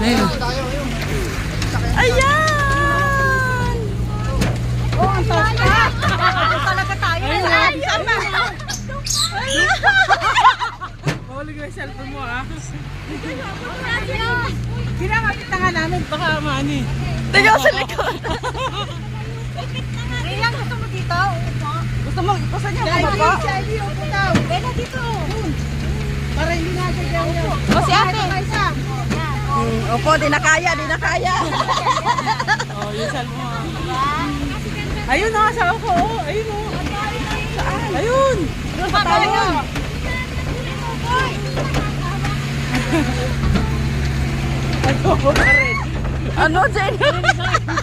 Ayun. Ayan! Oh, ang taas pa. Talaga tayo. Ba? Mahuli ko yung cellphone mo ah. Ginamit na nga namin. Baka maani. Tingnan sa likod. Riyan, gusto mo dito? Gusto mo, gusto niya Ivy, bumaba? si Ivy, si ate. Hmm, opo, di na kaya, di na kaya. Oh, yung cellphone mo. Ayun na, sa ako. oh. Ayun o. Saan? Ayun. Doon pa tayo. Ayun pa rin. Ano,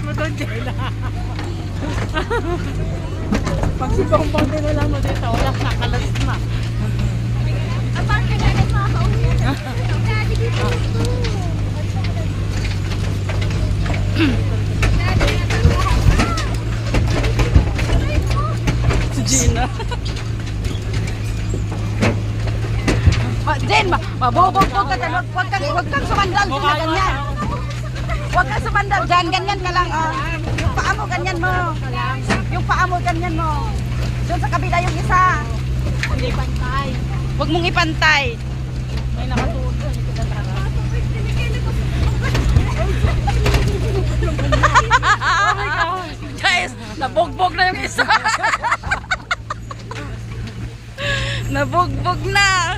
mo doon, Jela. Pag si Bongbong din wala mo dito, wala kakalas na. Si Gina. Ma, Jen, ma, mabubugbog ka dyan. Huwag huwag kang, huwag kang sumandal dyan na ganyan. Huwag kang sumandal dyan, ganyan ka lang. Oh. Yung paa mo, ganyan mo. Yung paa mo, ganyan mo. Doon sa kabila yung isa. Hindi pantay. Huwag mong ipantay. May nakatuon doon. Ito na tara. Guys, nabugbog na yung isa. nabugbog na.